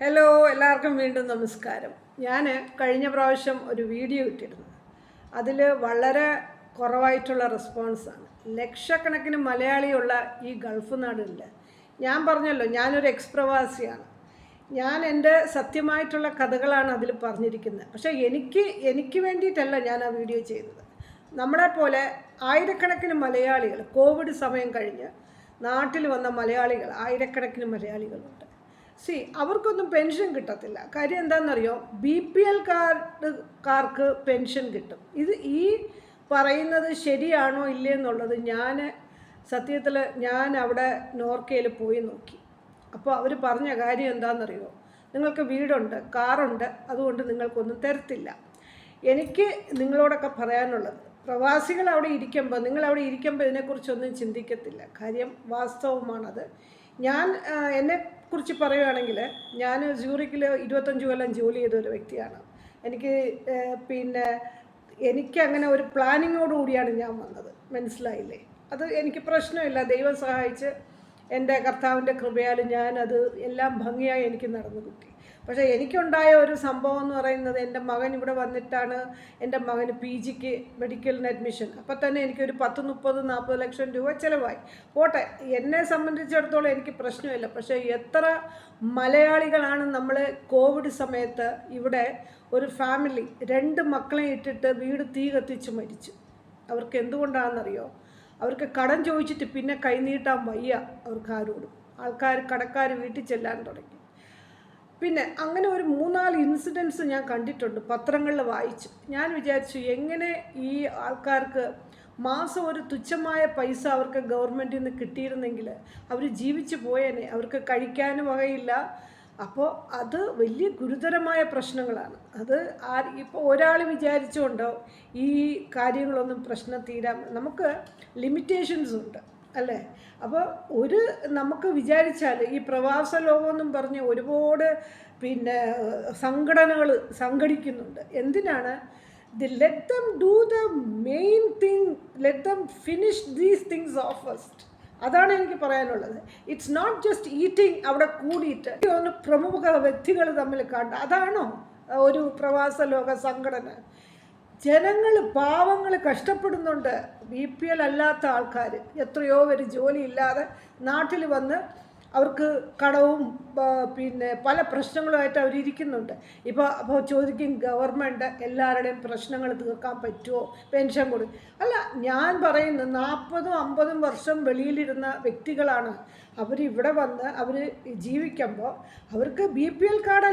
Hello എല്ലാവർക്കും വീണ്ടും നമസ്കാരം. ഞാൻ കഴിഞ്ഞ പ്രാവശ്യം ഒരു വീഡിയോ ഇട്ടിരുന്നു. അതിൽ വളരെ കുറവായിട്ടുള്ള റെസ്പോൺസാണ് ലക്ഷക്കണക്കിന് മലയാളിയുള്ള ഈ ഗൾഫ് നാടുകളിൽ ഞാൻ പറഞ്ഞല്ലോ ഞാനൊരു എക്സ്പ്രവാസിയാണ് ഞാൻ എന്റെ സത്യമായിട്ടുള്ള കഥകളാണ് അതിൽ പറഞ്ഞിരിക്കുന്നത്. പക്ഷേ എനിക്ക് എനിക്ക് വേണ്ടിയിട്ടല്ല ഞാൻ ആ വീഡിയോ ചെയ്തത് നമ്മളെപ്പോലെ ആയിരക്കണക്കിന് മലയാളികൾ കോവിഡ് സമയം കഴിഞ്ഞ് നാട്ടിൽ വന്ന മലയാളികൾ ആയിരക്കണക്കിന് മലയാളികളുണ്ട്. സി അവർക്കൊന്നും പെൻഷൻ കിട്ടത്തില്ല. കാര്യം എന്താണെന്നറിയോ ബി പി എൽ കാർഡ് കാർക്ക് പെൻഷൻ കിട്ടും. ഇത് ഈ പറയുന്നത് ശരിയാണോ ഇല്ലേ എന്നുള്ളത് ഞാൻ സത്യത്തിൽ ഞാൻ അവിടെ നോർക്കയിൽ പോയി നോക്കി. അപ്പോൾ അവർ പറഞ്ഞ കാര്യം എന്താണെന്നറിയോ നിങ്ങൾക്ക് വീടുണ്ട് കാറുണ്ട് അതുകൊണ്ട് നിങ്ങൾക്കൊന്നും തരത്തില്ല. എനിക്ക് നിങ്ങളോടൊക്കെ പറയാനുള്ളത് പ്രവാസികൾ അവിടെ ഇരിക്കുമ്പോൾ നിങ്ങൾ അവിടെ ഇരിക്കുമ്പോൾ ഇതിനെക്കുറിച്ചൊന്നും ചിന്തിക്കത്തില്ല. കാര്യം വാസ്തവമാണത്. ഞാൻ ആ, എന്നെക്കുറിച്ച് പറയുകയാണെങ്കിൽ ഞാൻ സ്യൂറിക്കിൽ ഇരുപത്തഞ്ച് കൊല്ലം ജോലി ചെയ്ത ഒരു വ്യക്തിയാണ്. എനിക്ക് പിന്നെ എനിക്ക് അങ്ങനെ ഒരു പ്ലാനിങ്ങോടുകൂടിയാണ് ഞാൻ വന്നത്. മനസ്സിലായില്ലേ? അത് എനിക്ക് പ്രശ്നമില്ല. ദൈവം സഹായിച്ച് എന്റെ കർത്താവിന്റെ കൃപയാൽ ഞാനത് എല്ലാം ഭംഗിയായി എനിക്ക് നടന്നു കിട്ടി. പക്ഷേ എനിക്കുണ്ടായ ഒരു സംഭവം എന്ന് പറയുന്നത് എന്റെ മകൻ ഇവിടെ വന്നിട്ടാണ് എന്റെ മകന് പി ജിക്ക് മെഡിക്കലിന് അഡ്മിഷൻ. അപ്പോൾ തന്നെ എനിക്കൊരു പത്ത് മുപ്പത് നാൽപ്പത് ലക്ഷം രൂപ ചിലവായി. പോട്ടെ എന്നെ സംബന്ധിച്ചിടത്തോളം എനിക്ക് പ്രശ്നമില്ല. പക്ഷേ എത്ര മലയാളികളാണ് നമ്മൾ കോവിഡ് സമയത്ത് ഇവിടെ ഒരു ഫാമിലി രണ്ട് മക്കളെ ഇട്ടിട്ട് വീട് തീ കത്തിച്ച് മരിച്ചു. അവർക്ക് എന്തുകൊണ്ടാണെന്നറിയോ? അവർക്ക് കടം ചോദിച്ചിട്ട് പിന്നെ കൈനീട്ടാൻ വയ്യ അവർക്ക് ആരോടും ആൾക്കാർ കടക്കാർ വീട്ടിൽ ചെല്ലാൻ തുടങ്ങി. പിന്നെ അങ്ങനെ ഒരു മൂന്നാൽ ഇൻസിഡൻസ് ഞാൻ കണ്ടിട്ടുണ്ട് പത്രങ്ങളിൽ വായിച്ചു. ഞാൻ വിചാരിച്ചു എങ്ങനെ ഈ ആൾക്കാർക്ക് മാസം ഒരു തുച്ഛമായ പൈസ അവർക്ക് ഗവൺമെന്റിൽ നിന്ന് കിട്ടിയിരുന്നെങ്കിൽ അവർ ജീവിച്ചു പോയേനെ. അവർക്ക് കഴിക്കാനും വകയില്ല അപ്പോൾ അത് വലിയ ഗുരുതരമായ പ്രശ്നങ്ങളാണ്. അത് ആ ഇപ്പോൾ ഒരാൾ വിചാരിച്ചുകൊണ്ടോ ഈ കാര്യങ്ങളൊന്നും പ്രശ്നം തീരാൻ നമുക്ക് ലിമിറ്റേഷൻസ് ഉണ്ട് അല്ലേ? അപ്പോൾ ഒരു നമുക്ക് വിചാരിച്ചാൽ ഈ പ്രവാസ ലോകമെന്നും പറഞ്ഞ് ഒരുപാട് പിന്നെ സംഘടനകൾ സംഘടിക്കുന്നുണ്ട്. എന്തിനാണ്? The let them do the main thing let them finish these things of first അതാണ് എനിക്ക് പറയാനുള്ളത്. ഇറ്റ്സ് നോട്ട് ജസ്റ്റ് ഈറ്റിംഗ് അവിടെ കൂടിയിട്ട് ഒന്ന് പ്രമുഖ വ്യക്തികൾ തമ്മിൽ കണ്ട അതാണോ ഒരു പ്രവാസ ലോക സംഘടന? ജനങ്ങൾ പാവങ്ങൾ കഷ്ടപ്പെടുന്നുണ്ട്. ബി പി എൽ അല്ലാത്ത ആൾക്കാർ എത്രയോ പേര് ജോലിയില്ലാതെ നാട്ടിൽ വന്ന് അവർക്ക് കടവും പിന്നെ പല പ്രശ്നങ്ങളുമായിട്ട് അവരിയ്ക്കുന്നുണ്ട് ഇപ്പോൾ അപ്പോൾ ചോദിക്കും ഗവൺമെന്റ് എല്ലാവരുടെയും പ്രശ്നങ്ങൾ തീർക്കാൻ പറ്റുമോ പെൻഷൻ കൊടു. അല്ല ഞാൻ പറയുന്നത് നാൽപ്പതും അമ്പതും വർഷം വെളിയിലിരുന്ന വ്യക്തികളാണ്. അവരിവിടെ വന്ന് അവർ ജീവിക്കുമ്പോൾ അവർക്ക് ബി പി എൽ കാർഡ്